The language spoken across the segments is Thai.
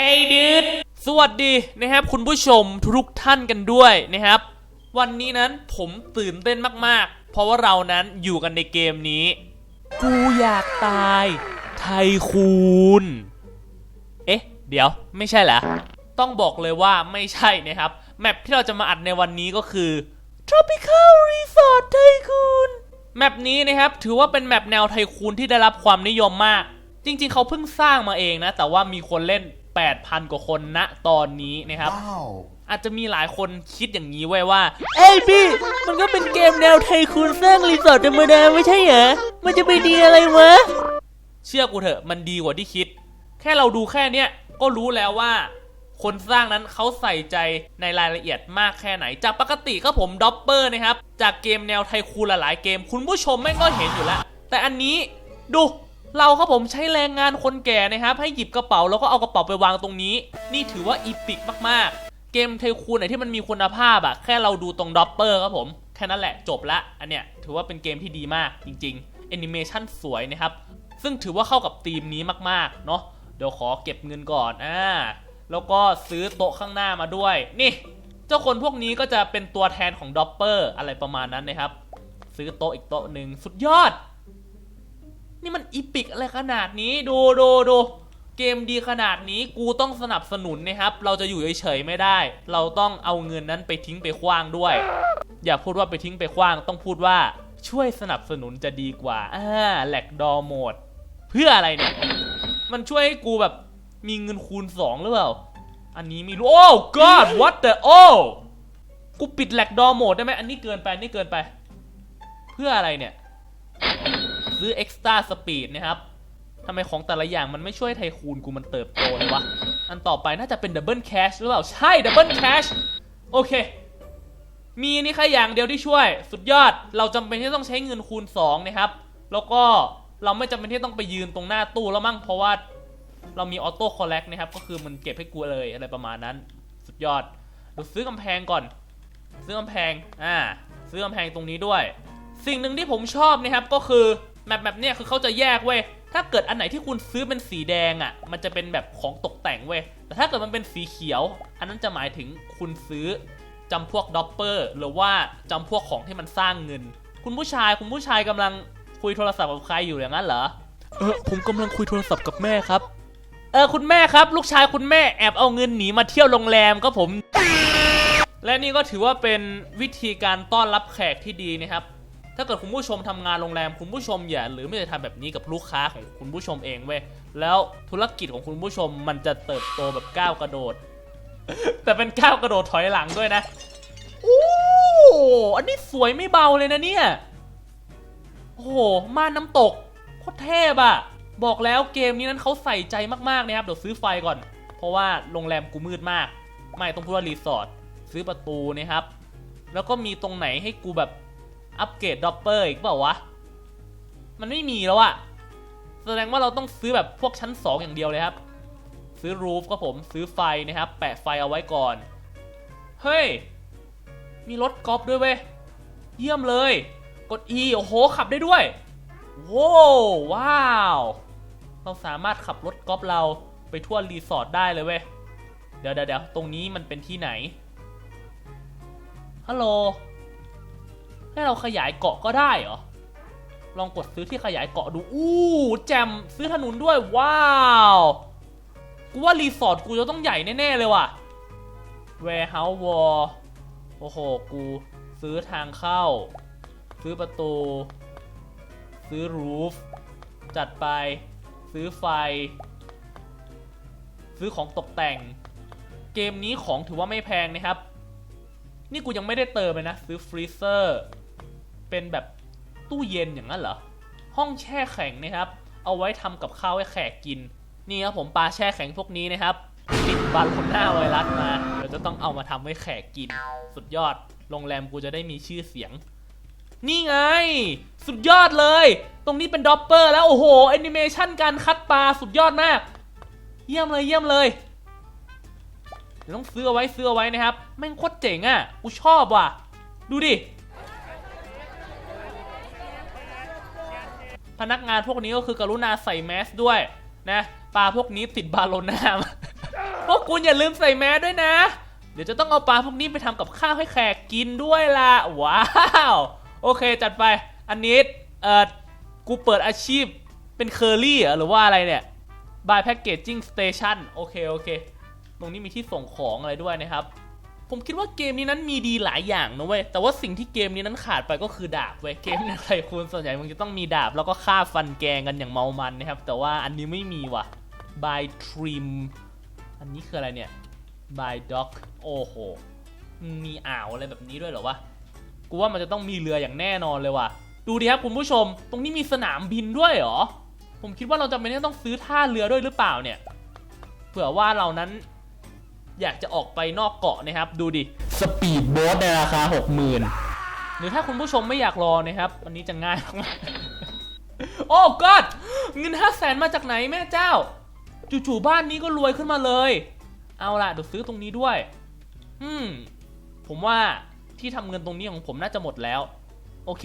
Hey dude สวัสดีนะครับคุณผู้ชมทุกท่านกันด้วยนะครับ วันนี้นั้นผมตื่นเต้นมากๆ เพราะว่าเรานั้นอยู่กันในเกมนี้ กูอยากตาย ไทคูนเอ๊ะ เดี๋ยวไม่ใช่เหรอ ต้องบอกเลยว่าไม่ใช่นะครับ แมปที่เราจะมาอัดในวันนี้ก็คือ Tropical Resort Tycoon แมปนี้นะครับ ถือว่าเป็นแมปแนวไทคูนที่ได้รับความนิยมมาก จริงๆ เขาเพิ่งสร้างมาเองนะ แต่ว่ามีคนเล่น 8,000 กว่าคนณตอนนี้นะครับ Wow. อาจจะมีหลายคนคิดอย่างนี้ไว้ว่า เอ้ยพี่ มันก็เป็นเกมแนวไทคูนสร้างรีสอร์ทธรรมดาไม่ใช่เหรอ มันจะไปดีอะไรวะ เชื่อกูเถอะมันดีกว่าที่คิด แค่เราดูแค่เนี้ยก็รู้แล้วว่า คนสร้างนั้นเขาใส่ใจในรายละเอียดมากแค่ไหน จากปกติก็ผมด็อปเปอร์นะครับ จากเกมแนวไทคูนหลายๆเกม คุณผู้ชมแม่งก็เห็นอยู่แล้ว แต่อันนี้ดู เราครับผมใช้แรงงานคนแก่นะครับให้หยิบกระเป๋าแล้วก็เอากระเป๋าไปวางตรงนี้ นี่ถือว่าอีพิกมากๆ เกมไทคูนไหนที่มันมีคุณภาพอะแค่เราดูตรงด็อปเปอร์ครับผมแค่นั้นแหละจบละอันเนี้ยถือว่าเป็นเกมที่ดีมากจริงๆแอนิเมชันสวยนะครับซึ่งถือว่าเข้ากับธีมนี้มากๆเนาะเดี๋ยวขอเก็บเงินก่อนอ่าแล้วก็ซื้อโต๊ะข้างหน้ามาด้วย นี่ เจ้าคนพวกนี้ก็จะเป็นตัวแทนของด็อปเปอร์อะไรประมาณนั้นนะครับ ซื้อโต๊ะอีกโต๊ะหนึ่งสุดยอด นี่มันอีพิกอะไรขนาดนี้ดูดูดูเกมดีขนาดนี้กูต้องสนับสนุนนะครับ เราจะอยู่เฉยๆไม่ได้ เราต้องเอาเงินนั้นไปทิ้งไปขว้างด้วย อย่าพูดว่าไปทิ้งไปขว้างต้องพูดว่าช่วยสนับสนุนจะดีกว่าอ่าแหลกดอโหมด เพื่ออะไรเนี่ย มันช่วยให้กูแบบมีเงินคูณ 2 หรือเปล่า อันนี้มีรู้โอ้ god what the โอ้กูปิดแหลกดอโหมดได้ไหมอันนี้เกินไปอันนี่เกินไป เพื่ออะไรเนี่ย ซื้อ extra speed นะครับทำไมของแต่ละอย่างมันไม่ช่วยไทคูนกูมันเติบโตเลยวะ อันต่อไปน่าจะเป็น double cash หรือเปล่า ใช่ double cash โอเค มีนี่แค่อย่างเดียวที่ช่วย สุดยอดเราจำเป็นที่ต้องใช้เงินคูณ 2 นะครับ แล้วก็เราไม่จำเป็นที่ต้องไปยืนตรงหน้าตู้แล้วมั้งเพราะว่าเรามีออโต้คอลเลกนะครับ ก็คือมันเก็บให้กูเลยอะไรประมาณนั้น สุดยอดเดี๋ยวซื้อกำแพงก่อน ซื้อกำแพงอ่าซื้อกำแพงตรงนี้ด้วย สิ่งหนึ่งที่ผมชอบนะครับก็คือ แมปแบบเนี้ยคือเขาจะแยกเว้ย ถ้าเกิดอันไหนที่คุณซื้อเป็นสีแดงอะ่ะ มันจะเป็นแบบของตกแต่งเว้ย แต่ถ้าเกิดมันเป็นสีเขียว อันนั้นจะหมายถึงคุณซื้อจำพวกด็อปเปอร์หรือว่าจำพวกของที่มันสร้างเงิน คุณผู้ชายคุณผู้ชายกำลังคุยโทรศัพท์กับใครอยู่อย่างนั้นเหรอ เออผมกำลังคุยโทรศัพท์กับแม่ครับ เออคุณแม่ครับ ลูกชายคุณแม่แอบเอาเงินหนีมาเที่ยวโรงแรมก็ผม และนี่ก็ถือว่าเป็นวิธีการต้อนรับแขกที่ดีนะครับ ถ้าเกิดคุณผู้ชมทำงานโรงแรมคุณผู้ชมอย่าหรือไม่จะทำแบบนี้กับลูกค้าของคุณผู้ชมเองเว้ยแล้วธุรกิจของคุณผู้ชมมันจะเติบโตแบบก้าวกระโดด แต่เป็นก้าวกระโดดถอยหลังด้วยนะโอ้อันนี้สวยไม่เบาเลยนะเนี่ยโอ้โหม่านน้ำตกโคตรเทพอะบอกแล้วเกมนี้นั้นเขาใส่ใจมากๆนะครับเดี๋ยวซื้อไฟก่อน เพราะว่าโรงแรมกูมืดมาก ไม่ต้องพูดว่ารีสอร์ทซื้อประตูนะครับ แล้วก็มีตรงไหนให้กูแบบ อัปเกรดดอปเปอร์อีกเปล่าวะ มันไม่มีแล้วอะแสดงว่าเราต้องซื้อแบบพวกชั้น 2 อย่างเดียวเลยครับ ซื้อรูฟก็ผมซื้อไฟนะครับ แปะไฟเอาไว้ก่อน เฮ้ย มีรถกอล์ฟด้วยเว้ย เยี่ยมเลย กด E โอ้โห ขับได้ด้วยโว้ว้าว เราสามารถขับรถกอล์ฟเราไปทั่วรีสอร์ทได้เลยเว้ย เดาเดี๋ยวเดี๋ยวตรงนี้มันเป็นที่ไหน ฮัลโหล ให้เราขยายเกาะก็ได้เหรอ ลองกดซื้อที่ขยายเกาะดู อู้แจมซื้อถนนด้วย ว้าว กูว่ารีสอร์ทกูจะต้องใหญ่แน่ๆเลยว่ะ Warehouse Wall โอ้โห กูซื้อทางเข้า ซื้อประตู ซื้อรูฟ จัดไป ซื้อไฟ ซื้อของตกแต่ง เกมนี้ของถือว่าไม่แพงนะครับ นี่กูยังไม่ได้เติมเลยนะ ซื้อฟรีเซอร์ เป็นแบบตู้เย็นอย่างนั้นเหรอ ห้องแช่แข็งนะครับ เอาไว้ทำกับข้าวให้แขกกิน นี่ครับผมปลาแช่แข็งพวกนี้นะครับ ติดบาลโลน่าไวรัสมา เดี๋ยวจะต้องเอามาทำให้แขกกิน สุดยอด โรงแรมกูจะได้มีชื่อเสียง นี่ไง สุดยอดเลย ตรงนี้เป็นด็อปเปอร์แล้ว โอ้โหแอนิเมชันการคัดปลาสุดยอดมาก เยี่ยมเลยเยี่ยมเลยเดี๋ยวต้องซื้อเอาไว้ซื้อเอาไว้นะครับ แม่งโคตรเจ๋งอะ กูชอบว่ะ ดูดิ พนักงานพวกนี้ก็คือกรุณาใส่แมสด้วยนะปลาพวกนี้ติดบาโลน่าพวกคุณอย่าลืมใส่แมสด้วยนะ เดี๋ยวจะต้องเอาปลาพวกนี้ไปทำกับข้าวให้แขกกินด้วยล่ะ ว้าว โอเคจัดไป อันนี้เอ่อกูเปิดอาชีพเป็นเคอรี่หรอหรือว่าอะไรเนี่ย by packaging station โอเค โอเค ตรงนี้มีที่ส่งของอะไรด้วยนะครับ ผมคิดว่าเกมนี้นั้นมีดีหลายอย่างนะเว้ย แต่ว่าสิ่งที่เกมนี้นั้นขาดไปก็คือดาบเว้ย เกมในไทคูณส่วนใหญ่มันจะต้องมีดาบแล้วก็ฆ่าฟันแกงกันอย่างเมามันนะครับ แต่ว่าอันนี้ไม่มีว่ะ by trim อันนี้คืออะไรเนี่ย by dock โอ้โห มีอ่าวอะไรแบบนี้ด้วยเหรอวะ กูว่ามันจะต้องมีเรืออย่างแน่นอนเลยว่ะ ดูดิครับคุณผู้ชม ตรงนี้มีสนามบินด้วยเหรอ ผมคิดว่าเราจะไม่ได้ต้องซื้อท่าเรือด้วยหรือเปล่าเนี่ย เผื่อว่าเรานั้น อยากจะออกไปนอกเกาะนะครับ ดูดิ สปีดโบ๊ทในราคา 60,000 หรือถ้าคุณผู้ชมไม่อยากรอนะครับวันนี้จะง่ายมากๆโอ้กอดเงินห้าแสนมาจากไหนแม่เจ้า จู่ๆบ้านนี้ก็รวยขึ้นมาเลย เอาล่ะเดี๋ยวซื้อตรงนี้ด้วย อืม ผมว่าที่ทำเงินตรงนี้ของผมน่าจะหมดแล้ว โอเค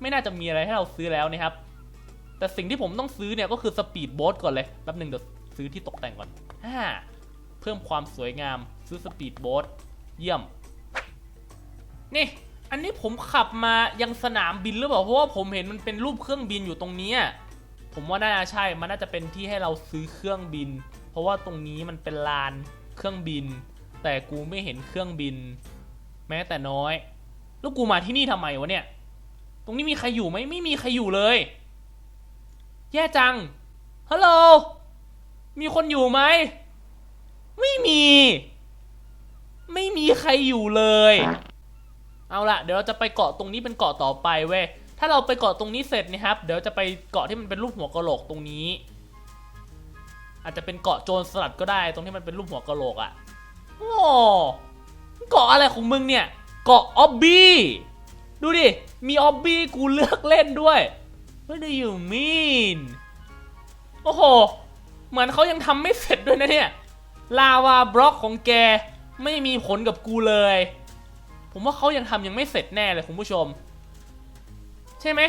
ไม่น่าจะมีอะไรให้เราซื้อแล้วนะครับ แต่สิ่งที่ผมต้องซื้อเนี่ยก็คือสปีดโบ๊ทก่อนเลยแป๊บหนึ่งเดี๋ยวซื้อที่ตกแต่งก่อนอ่า เพิ่มความสวยงามซื้อสปีดโบ๊ทเยี่ยม นี่ อันนี้ผมขับมายังสนามบินหรือเปล่าเพราะว่าผมเห็นมันเป็นรูปเครื่องบินอยู่ตรงนี้ผมว่าน่าจะใช่มันน่าจะเป็นที่ให้เราซื้อเครื่องบิน เพราะว่าตรงนี้มันเป็นลานเครื่องบิน แต่กูไม่เห็นเครื่องบิน แม้แต่น้อย แล้วกูมาที่นี่ทำไมวะเนี่ย ตรงนี้มีใครอยู่ไหมไม่มีใครอยู่เลย แย่จังฮัลโหลมีคนอยู่ไหม ไม่มี ไม่มีใครอยู่เลย เอาละเดี๋ยวเราจะไปเกาะตรงนี้เป็นเกาะต่อไปเว้ย ถ้าเราไปเกาะตรงนี้เสร็จนะครับ เดี๋ยวจะไปเกาะที่มันเป็นรูปหัวกะโหลกตรงนี้ อาจจะเป็นเกาะโจรสลัดก็ได้ ตรงที่มันเป็นรูปหัวกะโหลกอะ่ะโอ้เกาะอะไรของมึงเนี่ย เกาะออบบี้ ดูดิ มีออบบี้กูเลือกเล่นด้วย What do you mean โอ้โห เหมือนเขายังทำไม่เสร็จด้วยนะเนี่ย ลาวาบล็อกของแกไม่มีผลกับกูเลย ผมว่าเขายังทำยังไม่เสร็จแน่เลยคุณผู้ชม ใช่ไหม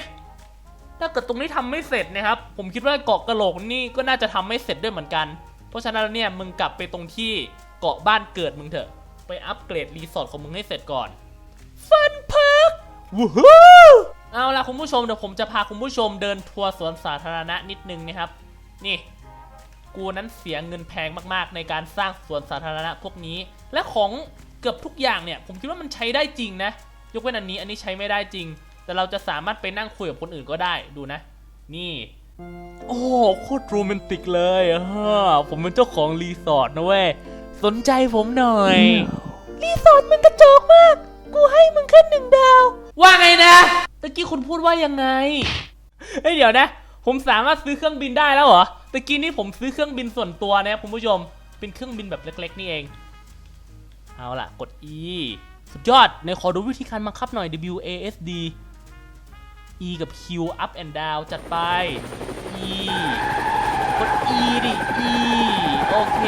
ถ้าเกิดตรงนี้ทำไม่เสร็จนะครับ ผมคิดว่าเกาะกระโหลกนี่ก็น่าจะทำไม่เสร็จด้วยเหมือนกัน เพราะฉะนั้นเนี่ยมึงกลับไปตรงที่เกาะบ้านเกิดมึงเถอะ ไปอัปเกรดรีสอร์ทของมึงให้เสร็จก่อนฟันพักวู้ฮู้เอาละคุณผู้ชมเดี๋ยวผมจะพาคุณผู้ชมเดินทัวร์สวนสาธารณะนิดนึงนะครับ นี่ กูนั้นเสียเงินแพงมากๆ ในการสร้างสวนสาธารณะพวกนี้ และของเกือบทุกอย่างเนี่ย ผมคิดว่ามันใช้ได้จริงนะ ยกเว้นอันนี้อันนี้ใช้ไม่ได้จริง แต่เราจะสามารถไปนั่งคุยกับคนอื่นก็ได้ดูนะ นี่ โอ้โคตรโรแมนติกเลยอะผมเป็นเจ้าของรีสอร์ทนะเว้ยสนใจผมหน่อย รีสอร์ทมันกระจอกมาก กูให้มึงแค่หนึ่งดาว ว่าไงนะตะกี้คุณพูดว่ายังไงเฮ้ยเดี๋ยวนะ ผมสามารถซื้อเครื่องบินได้แล้วเหรอ ตะกี้นี้ผมซื้อเครื่องบินส่วนตัวนะครับคุณผู้ชม เป็นเครื่องบินแบบเล็ก ๆ นี่เอง เอาล่ะ กด E สุดยอด ในขอดูวิธีการบังคับหน่อย W A S D E กับ Q up and down จัดไป E กด E ดิ E โอเค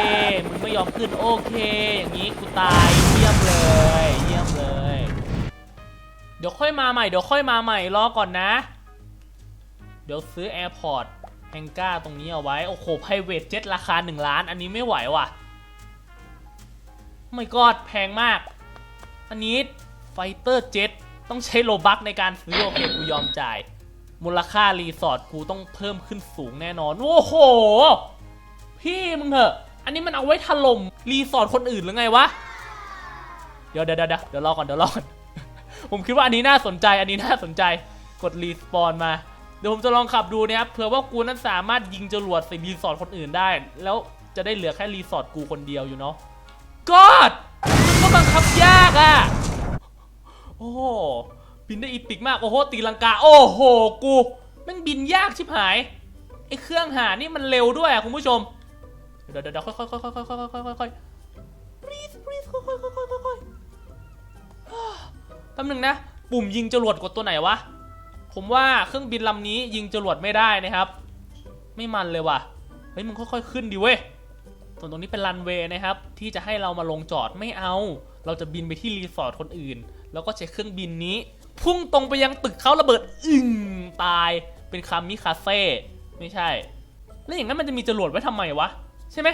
มึงไม่ยอมขึ้นโอเค อย่างนี้กูตายเยี่ยมเลยเยี่ยมเลย เดี๋ยวค่อยมาใหม่เดี๋ยวค่อยมาใหม่รอก่อนนะ เดี๋ยวซื้อ Airport แฮงก้าตรงนี้เอาไว้ โอ้โห private jet ราคา 1 ล้าน อันนี้ไม่ไหวว่ะ ไม่กอดแพงมาก อันนี้ไฟเตอร์เจ็ตต้องใช้โลบักในการซื้อโอเคกูยอมจ่าย มูลค่ารีสอร์ทกูต้องเพิ่มขึ้นสูงแน่นอน โอ้โห พี่มึงเถอะ อันนี้มันเอาไว้ถล่มรีสอร์ทคนอื่นหรือไงวะ เดี๋ยวเดี๋ยวเดี๋ยวเดี๋ยวรอก่อนเดี๋ยวรอก่อน ผมคิดว่าอันนี้น่าสนใจ อันนี้น่าสนใจ กดรีสปอนมา ดี๋ยวผมจะลองขับดูนะครับเผื่อว่ากูนั้นสามารถยิงจรวดใส่รีสอร์ทคนอื่นได้ แล้วจะได้เหลือแค่รีสอร์ทกูคนเดียวอยู่เนาะกอดก็บังคับยากอะ่ะ โอ้บินได้อีปิกมาก โอ้โห ตีลังกา โอ้โห กูแมันบินยากชิบหาย ไอ้เครื่องหานี่มันเร็วด้วยอะคุณผู้ชม เดี๋ยวเดี๋ยวค่อยค่อยค่อยค่อยค่อยค่อยค่อยค่อยค่อย breathe breathe ค่อยค่อยค่อยค่อยค่อยค่อยแป๊บนึงนะ ปุ่มยิงจรวดกดตัวไหนวะ ผมว่าเครื่องบินลำนี้ยิงจรวดไม่ได้นะครับ ไม่มันเลยว่ะ เฮ้ยมึงค่อยๆขึ้นดิเว้ยส่วนตรงนี้เป็นรันเวย์นะครับ ที่จะให้เรามาลงจอดไม่เอา เราจะบินไปที่รีสอร์ทคนอื่น แล้วก็ใช้เครื่องบินนี้ พุ่งตรงไปยังตึกเขาระเบิดอึ้งตาย เป็นคามิคาเซ่ไม่ใช่ แล้วอย่างนั้นมันจะมีจรวดไว้ทำไมวะ ใช่ไหม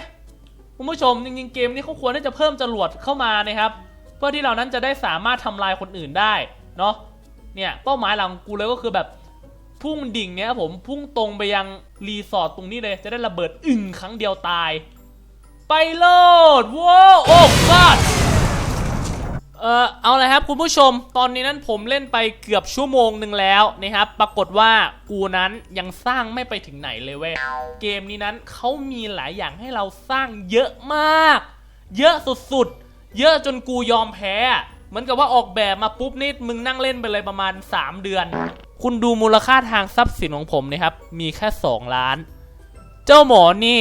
คุณผู้ชมจริงๆเกมนี้เขาควรที่จะเพิ่มจรวดเข้ามานะครับ เพื่อที่เรานั้นจะได้สามารถทำลายคนอื่นได้เนาะ เนี่ยเป้าหมายหลังกูเลยก็คือแบบพุ่งดิ่งเนี้ยผมพุ่งตรงไปยังรีสอร์ทตรงนี้เลยจะได้ระเบิดอึ่งครั้งเดียวตาย ไปโลดว้าวโอ้กัดเออเอาเลยครับคุณผู้ชมตอนนี้นั้นผมเล่นไปเกือบชั่วโมงหนึ่งแล้วนะครับ ปรากฏว่ากูนั้นยังสร้างไม่ไปถึงไหนเลยเว้ยเกมนี้นั้นเขามีหลายอย่างให้เราสร้างเยอะมาก เยอะสุดๆ เยอะจนกูยอมแพ้ เหมือนกับว่าออกแบบมาปุ๊บนี่มึงนั่งเล่นไปเลยประมาณ 3 เดือน คุณดูมูลค่าทางทรัพย์สินของผมนะครับ มีแค่ 2 ล้าน เจ้าหมอนี่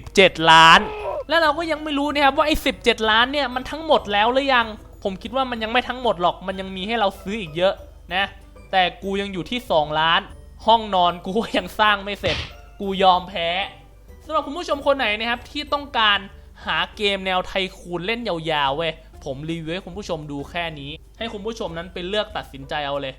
17 ล้าน แล้วเราก็ยังไม่รู้นะครับว่าไอ้17 ล้านเนี่ยมันทั้งหมดแล้วหรือยัง ผมคิดว่ามันยังไม่ทั้งหมดหรอก มันยังมีให้เราซื้ออีกเยอะนะ แต่กูยังอยู่ที่ 2 ล้าน ห้องนอนกูยังสร้างไม่เสร็จ กูยอมแพ้สำหรับคุณผู้ชมคนไหนนะครับที่ต้องการหาเกมแนวไทคูนเล่นยาวๆเว้ย ผมรีวิวให้คุณผู้ชมดูแค่นี้ ให้คุณผู้ชมนั้นไปเลือกตัดสินใจเอาเลย